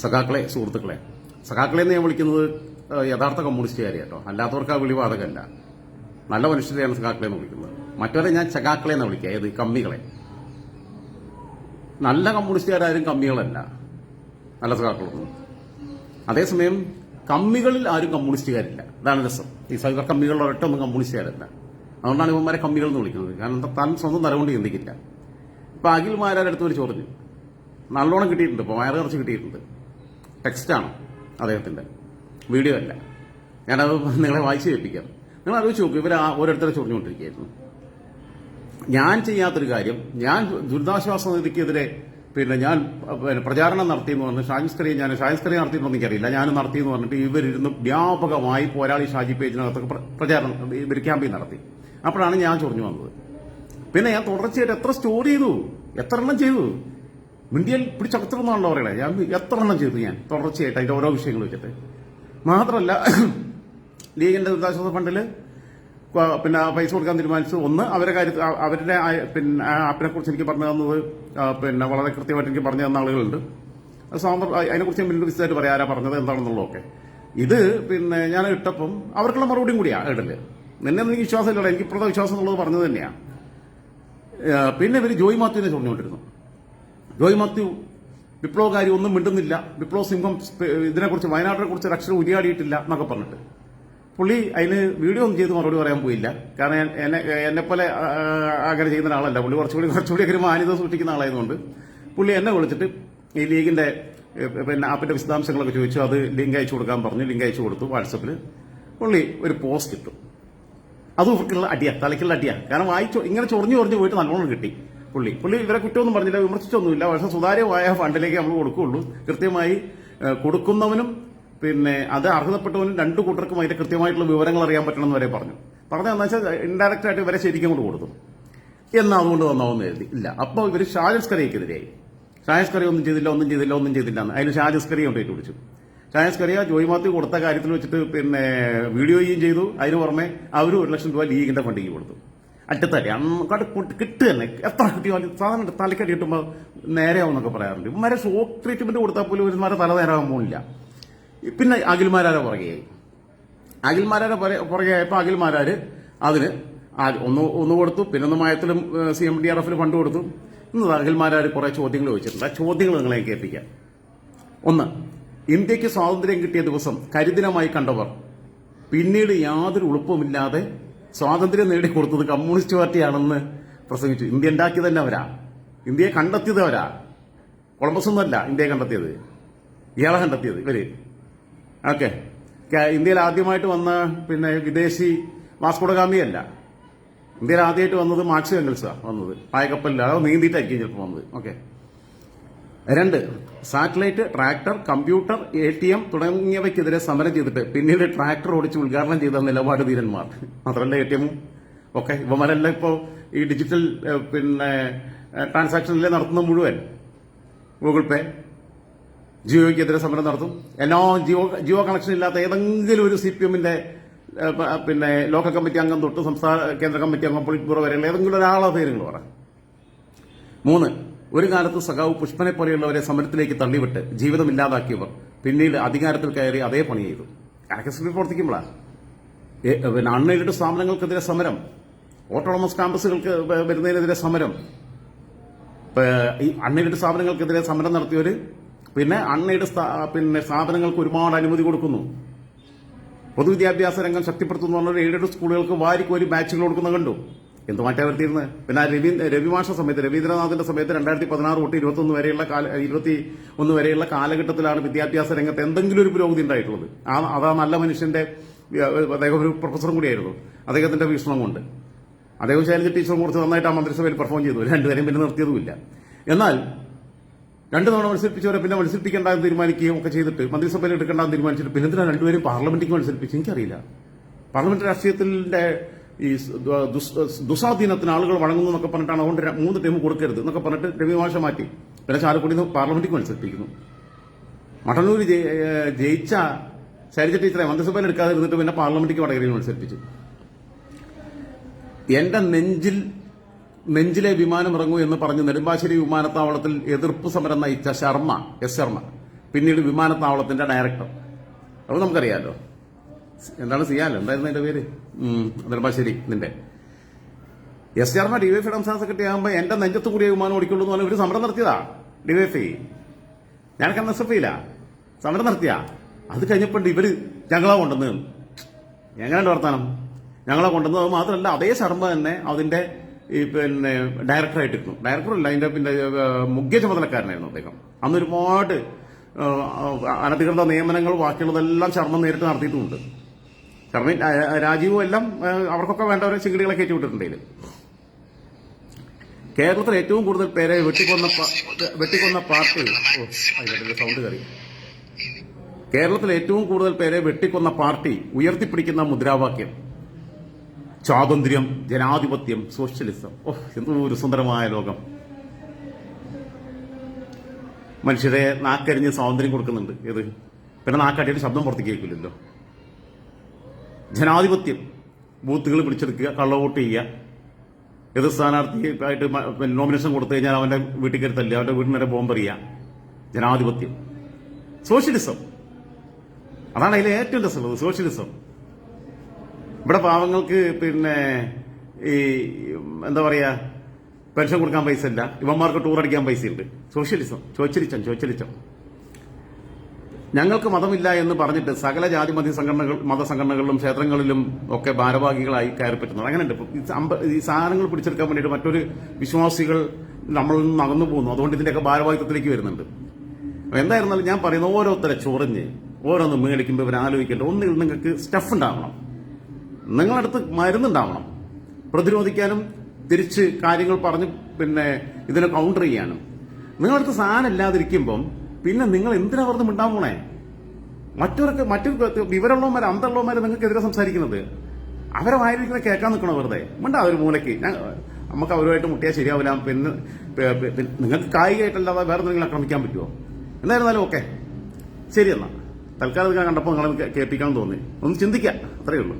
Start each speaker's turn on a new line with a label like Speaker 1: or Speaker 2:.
Speaker 1: സഖാക്കളെ സുഹൃത്തുക്കളെ. സഖാക്കളെ എന്ന് ഞാൻ വിളിക്കുന്നത് യഥാർത്ഥ കമ്മ്യൂണിസ്റ്റുകാരെ കേട്ടോ അല്ലാത്തവർക്ക് ആ വിളിവാതകല്ല നല്ല മനുഷ്യരെയാണ് സഖാക്കളെ എന്ന് വിളിക്കുന്നത്. മറ്റവരെ ഞാൻ ചകാക്കളെ എന്ന് വിളിക്കുക ഏത് കമ്മികളെ. നല്ല കമ്മ്യൂണിസ്റ്റുകാരും കമ്മികളല്ല. നല്ല സഖാക്കളൊന്നും. അതേസമയം കമ്മികളിൽ ആരും കമ്മ്യൂണിസ്റ്റുകാരില്ല. അതാണ് രസം. ഈ സൈബർ കമ്മികളിൽ ഒരൊറ്റൊന്നും കമ്മ്യൂണിസ്റ്റുകാരല്ല. അതുകൊണ്ടാണ് ഇവന്മാരെ കമ്മികൾ എന്ന് വിളിക്കുന്നത്. കാരണം താൻ സ്വന്തം തലകൊണ്ട് ചിന്തിക്കില്ല. ഇപ്പൊ അഖിൽമാരുടെ അടുത്ത് ഒരു ചോദ്യം. നല്ലോണം കിട്ടിയിട്ടുണ്ട്. ഇപ്പോൾ വയറ് കുറച്ച് കിട്ടിയിട്ടുണ്ട്. ടെക്സ്റ്റാണ് അദ്ദേഹത്തിന്റെ വീഡിയോ അല്ല. ഞാനത് നിങ്ങളെ വായിച്ചു കേൾപ്പിക്കാം. നിങ്ങൾ ആലോചിച്ച് നോക്കും ഇവർ ഓരോരുത്തരെ ചൊറിഞ്ഞുകൊണ്ടിരിക്കുകയായിരുന്നു. ഞാൻ ചെയ്യാത്തൊരു കാര്യം ഞാൻ ദുരിതാശ്വാസ നിധിക്കെതിരെ പിന്നെ ഞാൻ പ്രചാരണം നടത്തിയെന്ന് പറഞ്ഞ് ഷാജിസ്കറിയെ ഞാൻ ഷാജിസ്കറി നടത്തിയെന്ന് എനിക്കറിയില്ല. ഞാൻ നടത്തിയെന്ന് പറഞ്ഞിട്ട് ഇവരിരുന്ന് വ്യാപകമായി പോരാളി ഷാജി പേജിനകത്തൊക്കെ പ്ര- പ്രചാരണം ഇവർ ക്യാമ്പയിൻ നടത്തി. അപ്പോഴാണ് ഞാൻ ചൊറിഞ്ഞു വന്നത്. പിന്നെ ഞാൻ തുടർച്ചയായിട്ട് എത്ര സ്റ്റോർ ചെയ്തു? എത്ര എണ്ണം ചെയ്തു? മിണ്ടിയൽ പിടിച്ചകത്തിരുന്നാണല്ലോ പറയണേ ഞാൻ എത്ര എണ്ണം ചെയ്തു ഞാൻ? തുടർച്ചയായിട്ട് അതിന്റെ ഓരോ വിഷയങ്ങൾ വെച്ചിട്ട്. മാത്രമല്ല ലീഗിന്റെ ദുരിതാശ്വാസ ഫണ്ടിൽ പിന്നെ പൈസ കൊടുക്കാൻ തീരുമാനിച്ചു. ഒന്ന് അവരുടെ കാര്യത്തിൽ അവരുടെ പിന്നെ ആപ്പിനെ കുറിച്ച് എനിക്ക് പറഞ്ഞു തന്നത് പിന്നെ വളരെ കൃത്യമായിട്ട് എനിക്ക് പറഞ്ഞു തന്ന ആളുകളുണ്ട്. സാമ്പ- അതിനെക്കുറിച്ച് പിന്നീട് വിശദമായിട്ട് പറയാം ആരാ പറഞ്ഞത് എന്താണെന്നുള്ളതൊക്കെ. ഇത് പിന്നെ ഞാൻ ഇട്ടപ്പം അവർക്കുള്ള മറുപടിയും കൂടിയാ ഇടൽ. നിന്നെ എനിക്ക് വിശ്വാസമില്ലടാ എനിക്ക് ഇപ്പോഴത്തെ വിശ്വാസം എന്നുള്ളത് പറഞ്ഞത് തന്നെയാണ് പിന്നെ ഇവർ ജോയ് മാത്യുവിനെ ചൊറിഞ്ഞുകൊണ്ടിരുന്നു. ജോയ് മാത്യു വിപ്ലവകാരി ഒന്നും മിണ്ടുന്നില്ല. വിപ്ലവ സിംഹം ഇതിനെക്കുറിച്ച് വയനാട്ടിനെ കുറിച്ച് ഒരു അക്ഷരം ഉരിയാടിയിട്ടില്ല എന്നൊക്കെ പറഞ്ഞിട്ട്. പുള്ളി അതിന് വീഡിയോ ഒന്നും ചെയ്ത് മറുപടി പറയാൻ പോയില്ല. കാരണം എന്നെ എന്നെപ്പോലെ അങ്ങനെ ചെയ്യുന്ന ആളല്ല പുള്ളി കുറച്ചുകൂടി കുറച്ചുകൂടി ഒരു മാന്യത സൂക്ഷിക്കുന്ന ആളായതുകൊണ്ട് പുള്ളി എന്നെ വിളിച്ചിട്ട് ഈ ലീഗിന്റെ പിന്നെ ആപ്പിന്റെ വിശദാംശങ്ങളൊക്കെ ചോദിച്ചു. അത് ലിങ്ക് അയച്ചു കൊടുക്കാൻ പറഞ്ഞു ലിങ്ക് അയച്ചു കൊടുത്തു വാട്സപ്പിൽ പുള്ളി ഒരു പോസ്റ്റ് ഇട്ടു. അതും ഇവർക്കുള്ള അടിയാ തലയ്ക്കുള്ള അടിയാ. കാരണം വായിച്ചു ഇങ്ങനെ ചൊറിഞ്ഞു ചൊറിഞ്ഞു പോയിട്ട് നല്ലോണം കിട്ടി. പുള്ളി. പുള്ളി ഇവരെ കുറ്റമൊന്നും പറഞ്ഞില്ല വിമർശിച്ചൊന്നുമില്ല. പക്ഷെ സുതാര്യമായ ഫണ്ടിലേക്ക് നമ്മൾ കൊടുക്കുകയുള്ളൂ. കൃത്യമായി കൊടുക്കുന്നവനും പിന്നെ അത് അർഹതപ്പെട്ടവനും രണ്ടു കൂട്ടർക്കും അതിന്റെ കൃത്യമായിട്ടുള്ള വിവരങ്ങൾ അറിയാൻ പറ്റണമെന്ന് വരെ പറഞ്ഞു. പറഞ്ഞതെന്ന് വെച്ചാൽ ഇൻഡയറക്റ്റ് ആയിട്ട് ഇവരെ ശരിക്കും കൊണ്ട് കൊടുത്തു. എന്നാ അതുകൊണ്ട് വന്നാവെന്ന് എഴുതി. ഇല്ല. അപ്പോൾ ഇവർ ഷാജസ്കറിയക്കെതിരെയായി ഷാജസ്കറി ഒന്നും ചെയ്തില്ല ഒന്നും ചെയ്തില്ല ഒന്നും ചെയ്തില്ല അതിന് ഷാജസ്കറിയെ കൊണ്ടേറ്റ് വിളിച്ചു ഷാജസ്കറിയ ജോയി മാത്യു കൊടുത്ത കാര്യത്തിൽ വെച്ചിട്ട് പിന്നെ വീഡിയോയും ചെയ്തു. അതിന് പുറമെ അവരും ഒരു ലക്ഷം രൂപ ലീഗിന്റെ ഫണ്ടിക്ക് കൊടുത്തു. അറ്റത്തടി അങ്ങോട്ട് കിട്ടുക തന്നെ എത്ര കിട്ടിയാലും സാധാരണ തലക്കടി കിട്ടുമ്പോൾ നേരെയാവുന്നൊക്കെ പറയാറുണ്ട്. ഇവന്മാരെ ഷോക്ക് ട്രീറ്റ്മെന്റ് കൊടുത്താൽ പോലും ഒരുമാരെ തല നേരാകാൻ പോകുന്നില്ല. പിന്നെ അഖിൽമാരാരെ പുറകെയായി അഖിൽമാരാരെ പുറകെ- ആയപ്പോൾ അഖിൽമാരാർ അതിന് ഒന്ന് ഒന്ന് കൊടുത്തു. പിന്നെ ഒന്ന് മയത്തിലും സി എം ഡി ആർ എഫിൽ ഫണ്ട് കൊടുത്തു. ഇന്ന് അഖിൽമാരാർ കുറേ ചോദ്യങ്ങൾ ചോദിച്ചിട്ടുണ്ട്. ആ ചോദ്യങ്ങൾ നിങ്ങളെ കേൾപ്പിക്കാം ഒന്ന് ഇന്ത്യയ്ക്ക് സ്വാതന്ത്ര്യം കിട്ടിയ ദിവസം കരിദിനമായി കണ്ടവർ പിന്നീട് യാതൊരു ഉളുപ്പുമില്ലാതെ സ്വാതന്ത്ര്യം നേടിക്കൊടുത്തത് കമ്മ്യൂണിസ്റ്റ് പാർട്ടിയാണെന്ന് പ്രസംഗിച്ചു. ഇന്ത്യ ഉണ്ടാക്കിയത് തന്നെ അവരാ. ഇന്ത്യയെ കണ്ടെത്തിയത് അവരാ. കൊളംബസ് ഒന്നുമല്ല ഇന്ത്യയെ കണ്ടെത്തിയത്. ഇയാളെ കണ്ടെത്തിയത് ഇവർ. ഓക്കെ. ഇന്ത്യയിൽ ആദ്യമായിട്ട് വന്ന പിന്നെ വിദേശി വാസ്കോഡഗാമിയല്ല ഇന്ത്യയിൽ ആദ്യമായിട്ട് വന്നത് മാർക്സ് എംഗൽസാണ് വന്നത്. പായക്കപ്പലില്ല അത് നീന്തിയിട്ടായിരിക്കും ചിലപ്പോൾ വന്നത്. ഓക്കെ. രണ്ട് satellite tractor computer A T M തുടങ്ങിയവയ്ക്കെതിരെ സമരം ചെയ്തിട്ട് പിന്നീട് ട്രാക്ടർ ഓടിച്ച് ഉദ്ഘാടനം ചെയ്ത നിലപാട് ധീരന്മാർ. മാത്രമല്ല എ ടി എമ്മും ഒക്കെ ഇവന്മാരെല്ലാം ഇപ്പോൾ ഈ ഡിജിറ്റൽ പിന്നെ ട്രാൻസാക്ഷനിലെ നടത്തുന്ന മുഴുവൻ? ഗൂഗിൾ പേ ജിയോയ്ക്കെതിരെ സമരം നടത്തും. എല്ലാ ജിയോ ജിയോ കണക്ഷൻ ഇല്ലാത്ത ഏതെങ്കിലും ഒരു സി പി എമ്മിന്റെ പിന്നെ ലോക്കൽ കമ്മിറ്റി അംഗം തൊട്ട് സംസ്ഥാന കേന്ദ്ര കമ്മിറ്റി അംഗം പൊളിറ്റ് ബ്യൂറോ വരെയുള്ള ഏതെങ്കിലും ഒരാളെ പേരുകൾ പറ. മൂന്ന് ഒരു കാലത്ത് സഖാവ് പുഷ്പനെ പോലെയുള്ളവരെ സമരത്തിലേക്ക് തള്ളിവിട്ട് ജീവിതം ഇല്ലാതാക്കിയവർ പിന്നീട് അധികാരത്തിൽ കയറി അതേ പണി ചെയ്തു. ആർക്കെസ്ട്രി പ്രവർത്തിക്കുമ്പോഴാണ് പിന്നെ അൺഎയ്ഡഡ് സ്ഥാപനങ്ങൾക്കെതിരെ സമരം. ഓട്ടോണമസ് ക്യാമ്പസുകൾക്ക് വരുന്നതിനെതിരെ സമരം. ഈ അൺഎയ്ഡഡ് സ്ഥാപനങ്ങൾക്കെതിരെ സമരം നടത്തിയവര് പിന്നെ അൺഎയ്ഡ് പിന്നെ സ്ഥാപനങ്ങൾക്ക് ഒരുപാട് അനുമതി കൊടുക്കുന്നു. പൊതുവിദ്യാഭ്യാസ രംഗം ശക്തിപ്പെടുത്തുന്നു എയ്ഡഡ് സ്കൂളുകൾക്ക് വാരിക്കോരി ബാച്ചുകൾ കൊടുക്കുന്ന കണ്ടു. എന്ത് മാറ്റാ വരുത്തിയിരുന്നത് പിന്നെ ആ രവി രവിമാഷ സമയത്ത് രവീന്ദ്രനാഥിന്റെ സമയത്ത് രണ്ടായിരത്തി പതിനാറ് തൊട്ട് ഇരുപത്തൊന്ന് വരെയുള്ള കാല ഇരുപത്തി ഒന്ന് വരെയുള്ള കാലഘട്ടത്തിലാണ് വിദ്യാഭ്യാസ രംഗത്ത് എന്തെങ്കിലും ഒരു പുരോഗതി ഉണ്ടായിട്ടുള്ളത്. ആ അതാ നല്ല മനുഷ്യന്റെ അദ്ദേഹം ഒരു പ്രൊഫസറും കൂടിയായിരുന്നു. അദ്ദേഹത്തിന്റെ വീക്ഷണം കൊണ്ട്. അദ്ദേഹം ശൈലജ ടീച്ചറും കുറച്ച് നന്നായിട്ട് ആ മന്ത്രിസഭയിൽ പെർഫോം ചെയ്തു. രണ്ടുപേരെയും പിന്നെ നിർത്തിയതുമില്ല. എന്നാൽ രണ്ടു തവണ മത്സരിപ്പിച്ചവരെ പിന്നെ മത്സരിപ്പിക്കേണ്ട എന്ന് തീരുമാനിക്കുകയും ഒക്കെ ചെയ്തിട്ട് മന്ത്രിസഭയിൽ എടുക്കേണ്ടെന്ന് തീരുമാനിച്ചിട്ട് പിന്നെ രണ്ടുപേരും പാർലമെന്റിലേക്ക് മത്സരിപ്പിച്ചു എനിക്കറിയില്ല. പാർലമെന്റ് രാഷ്ട്രീയത്തിന്റെ ഈ ദുസ്വാധീനത്തിന് ആളുകൾ വഴങ്ങുന്നു എന്നൊക്കെ പറഞ്ഞിട്ടാണ് അതുകൊണ്ട് മൂന്ന് ടീം കൊടുക്കരുത് എന്നൊക്കെ പറഞ്ഞിട്ട് രവിമാഷ മാറ്റി. പിന്നെ ചാലക്കുടി പാർലമെന്റിൽ മത്സരിപ്പിക്കുന്നു. മട്ടന്നൂർ ജയിച്ച ശൈലജ ടീച്ചറെ മന്ത്രിസഭയിൽ എടുക്കാതെ ഇരുന്നിട്ട് പിന്നെ പാർലമെന്റിലേക്ക് വടകരയിൽ മത്സരിപ്പിച്ചു. എന്റെ നെഞ്ചിൽ നെഞ്ചിലെ വിമാനം ഇറങ്ങൂ എന്ന് പറഞ്ഞ് നെടുമ്പാശ്ശേരി വിമാനത്താവളത്തിൽ എതിർപ്പ് സമരം നയിച്ച ശർമ്മ എസ് ശർമ്മ പിന്നീട് വിമാനത്താവളത്തിന്റെ ഡയറക്ടർ. അത് നമുക്കറിയാലോ എന്താണ് സിയാൽ എന്തായിരുന്നു എന്റെ പേര്? നെടുമ്പാശ്ശേരി നിന്റെ. എസ് ആർമ ഡിവൈഫ് സംസ്ഥാന സെക്രട്ടറി ആകുമ്പോൾ എന്റെ നെഞ്ചത്ത് കൂടിയ വിമാനം ഓടിക്കുള്ളൂ എന്ന് പറഞ്ഞാൽ ഒരു സമരം നടത്തിയതാ ഡിവൈഫി ഞാൻ എൻ എസ് എഫ് ഇല്ല സമരം നടത്തിയാ. അത് കഴിഞ്ഞപ്പോൾ ഇവർ ഞങ്ങളെ കൊണ്ടുവന്ന്. എങ്ങനെയുണ്ട് വർത്താനം? ഞങ്ങളെ കൊണ്ടുവന്നത് അത് മാത്രമല്ല അതേ ശർമ്മ തന്നെ അതിന്റെ ഈ പിന്നെ ഡയറക്ടറായിട്ട് ഇരുന്നു ഡയറക്ടറല്ല അതിന്റെ പിന്നെ മുഖ്യ ചുമതലക്കാരനായിരുന്നു അദ്ദേഹം. അന്ന് ഒരുപാട് അനധികൃത നിയമനങ്ങൾ ബാക്കിയുള്ളതെല്ലാം ശർമ്മ നേരിട്ട് നടത്തിയിട്ടുമുണ്ട് ശർമ്മ രാജീവും എല്ലാം അവർക്കൊക്കെ വേണ്ടവരെ ചിങ്കിടികളെ കയറ്റി വിട്ടിട്ടുണ്ട് ഇതിൽ കേരളത്തിൽ ഏറ്റവും കൂടുതൽ പേരെ വെട്ടിക്കൊന്ന വെട്ടിക്കൊന്ന പാർട്ടി സൗണ്ട് കറി കേരളത്തിൽ ഏറ്റവും കൂടുതൽ പേരെ വെട്ടിക്കൊന്ന പാർട്ടി ഉയർത്തിപ്പിടിക്കുന്ന മുദ്രാവാക്യം. സ്വാതന്ത്ര്യം ജനാധിപത്യം സോഷ്യലിസം. ഓ എന്തോ ഒരു സുന്ദരമായ ലോകം. മനുഷ്യരെ നാക്കരിഞ്ഞ് സ്വാതന്ത്ര്യം കൊടുക്കുന്നുണ്ട്. ഇത് പിന്നെ നാക്കാട്ടിയിട്ട് ശബ്ദം പുറത്തേക്ക് കേൾക്കില്ലല്ലോ. ജനാധിപത്യം. ബൂത്തുകൾ പിടിച്ചെടുക്കുക കള്ളവോട്ട് ചെയ്യുക. എതിർ സ്ഥാനാർത്ഥി ആയിട്ട് നോമിനേഷൻ കൊടുത്തു കഴിഞ്ഞാൽ അവന്റെ വീട്ടിൽ കയറി തല്ലുക അവന്റെ വീടിന് വരെ ബോംബെറിയുക ജനാധിപത്യം. സോഷ്യലിസം. അതാണ് അതിലെ ഏറ്റവും രസമുള്ളത് സോഷ്യലിസം. ഇവിടെ പാവങ്ങൾക്ക് പിന്നെ ഈ എന്താ പറയാ പെൻഷൻ കൊടുക്കാൻ പൈസ ഇല്ല. ഇവന്മാർക്ക് ടൂർ അടിക്കാൻ പൈസ ഉണ്ട് സോഷ്യലിസം. ചോച്ചലിച്ചം ചോച്ചലിച്ചം ഞങ്ങൾക്ക് മതമില്ല എന്ന് പറഞ്ഞിട്ട് സകല ജാതി മതി സംഘടനകൾ മതസംഘടനകളിലും ക്ഷേത്രങ്ങളിലും ഒക്കെ ഭാരവാഹികളായി കയറി പറ്റുന്നത്. അങ്ങനെയുണ്ട്. ഈ സാധനങ്ങൾ പിടിച്ചെടുക്കാൻ വേണ്ടിയിട്ട് മറ്റൊരു വിശ്വാസികൾ നമ്മളിൽ നിന്ന് അകന്നു പോകുന്നു. അതുകൊണ്ട് ഇതിന്റെയൊക്കെ ഭാരവാഹിത്വത്തിലേക്ക് വരുന്നുണ്ട്. എന്തായിരുന്നാലും ഞാൻ പറയുന്ന ഓരോരുത്തരെ ചൊറിഞ്ഞ് ഓരോന്ന് മേടിക്കുമ്പോൾ ഇവർ ആലോചിക്കേണ്ട. ഒന്നിൽ നിങ്ങൾക്ക് സ്റ്റഫ് ഉണ്ടാവണം. നിങ്ങളടുത്ത് മരുന്നുണ്ടാവണം. പ്രതിരോധിക്കാനും തിരിച്ച് കാര്യങ്ങൾ പറഞ്ഞ് പിന്നെ ഇതിനെ കൗണ്ടർ ചെയ്യാനും. നിങ്ങളടുത്ത് സാധനം ഇല്ലാതിരിക്കുമ്പം പിന്നെ നിങ്ങൾ എന്തിനാ വെറുതെ മിണ്ടാൻ പോണേ? മറ്റവർക്ക് മറ്റൊരു വിവരമുള്ളവന്മാർ അന്തമുള്ളവന്മാർ നിങ്ങൾക്കെതിരെ സംസാരിക്കുന്നത്? അവരെ വായിരിക്കുന്നത് കേൾക്കാൻ നിൽക്കണോ വെറുതെ? മിണ്ടാ ഒരു മൂലയ്ക്ക്. ഞാൻ നമുക്ക് അവരുമായിട്ട് മുട്ടിയാൽ ശരിയാവില്ല. പിന്നെ നിങ്ങൾക്ക് കായികമായിട്ടല്ലാതെ വേറെ എന്തെങ്കിലും ആക്രമിക്കാൻ പറ്റുമോ എന്തായിരുന്നാലും ഓക്കെ. ശരി എന്നാ. തൽക്കാലം ഞാൻ കണ്ടപ്പോൾ നിങ്ങളെ കേൾപ്പിക്കാൻ തോന്നി. ഒന്ന് ചിന്തിക്കാം. അത്രയേ ഉള്ളൂ.